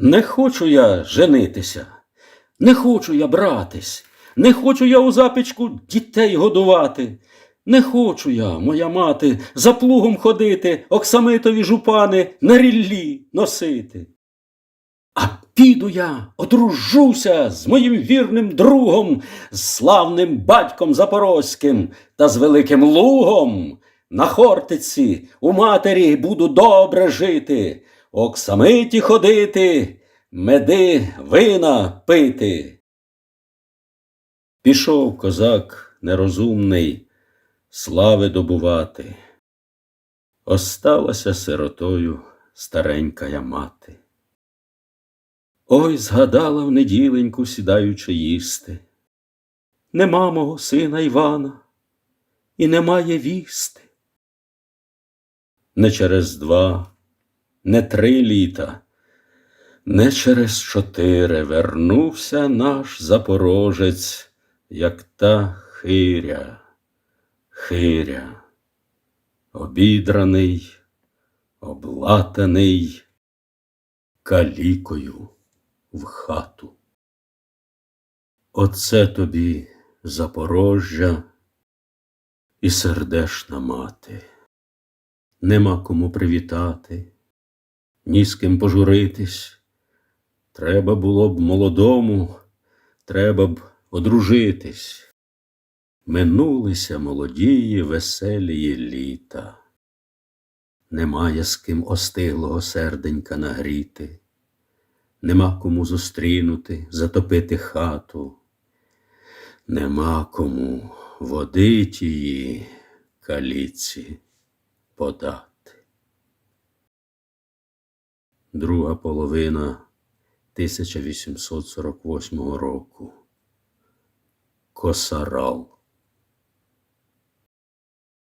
Не хочу я женитися, не хочу я братись, не хочу я у запічку дітей годувати. Не хочу я, моя мати, за плугом ходити, оксамитові жупани на ріллі носити. А піду я, одружуся з моїм вірним другом, з славним батьком Запорозьким та з великим лугом. На Хортиці у матері буду добре жити, оксамиті ходити, меди вина пити. Пішов козак нерозумний, слави добувати. Осталася сиротою старенька я мати. Ой, згадала в неділеньку, сідаючи їсти. Нема мого сина Івана, і немає вісти. Не через два, не три літа, не через чотири вернувся наш запорожець, як та хиря, хиря, обідраний, облатаний калікою в хату. Оце тобі Запорожжя і сердешна мати. Нема кому привітати, ні з ким пожуритись. Треба було б молодому, треба б одружитись. Минулися молодії, веселії літа. Немає з ким остиглого серденька нагріти нема кому зустрінути, затопити хату, нема кому води тії каліці подати. Друга половина 1848 року. Косарал.